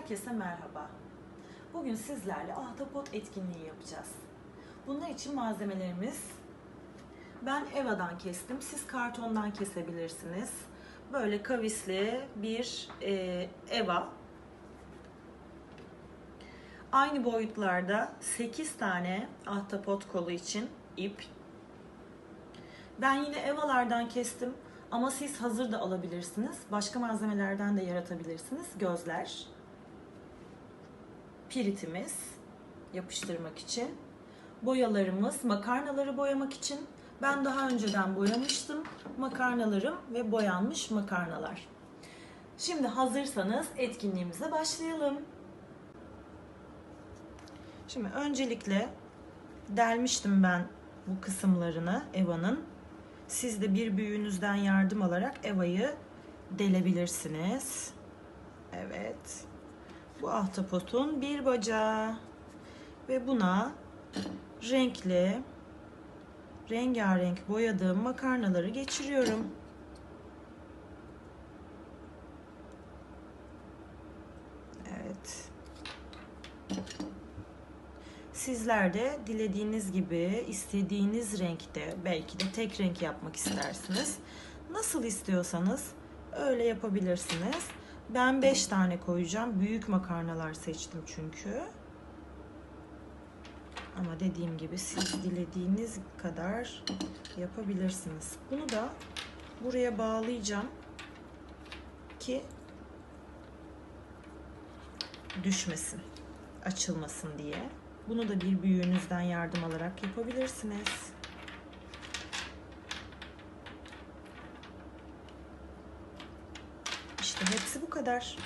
Herkese merhaba. Bugün sizlerle ahtapot etkinliği yapacağız. Bunun için malzemelerimiz ben Eva'dan kestim. Siz kartondan kesebilirsiniz. Böyle kavisli bir e, Eva. Aynı boyutlarda 8 tane ahtapot kolu için ip. Ben yine Eva'lardan kestim. Ama siz hazır da alabilirsiniz. Başka malzemelerden de yaratabilirsiniz. Gözler. Piritimiz yapıştırmak için. Boyalarımız makarnaları boyamak için. Ben daha önceden boyamıştım makarnalarım ve boyanmış makarnalar. Şimdi hazırsanız etkinliğimize başlayalım. Şimdi öncelikle delmiştim ben bu kısımlarını Eva'nın. Siz de bir büyüğünüzden yardım alarak Eva'yı delebilirsiniz. Evet. Bu ahtapotun bir bacağı. Ve buna renkli, rengarenk boyadığım makarnaları geçiriyorum. Evet. Sizler de dilediğiniz gibi istediğiniz renkte belki de tek renk yapmak istersiniz. Nasıl istiyorsanız öyle yapabilirsiniz. Ben 5 tane koyacağım. Büyük makarnalar seçtim çünkü. Ama dediğim gibi siz dilediğiniz kadar yapabilirsiniz. Bunu da buraya bağlayacağım ki düşmesin, açılmasın diye. Bunu da bir büyüğünüzden yardım alarak yapabilirsiniz. İşte hepsi bu kadar.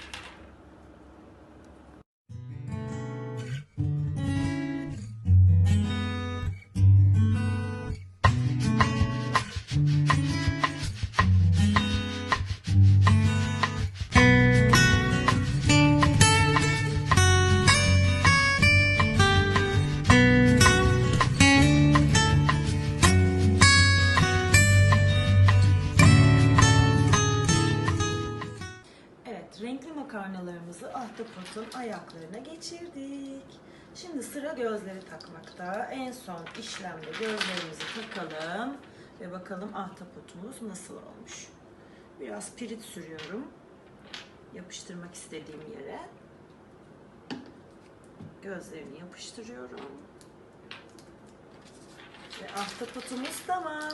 Renkli makarnalarımızı ahtapotun ayaklarına geçirdik. Şimdi sıra gözleri takmakta. En son işlemde gözlerimizi takalım ve bakalım ahtapotumuz nasıl olmuş. Biraz pirit sürüyorum. Yapıştırmak istediğim yere. Gözlerini yapıştırıyorum. Ve ahtapotumuz tamam.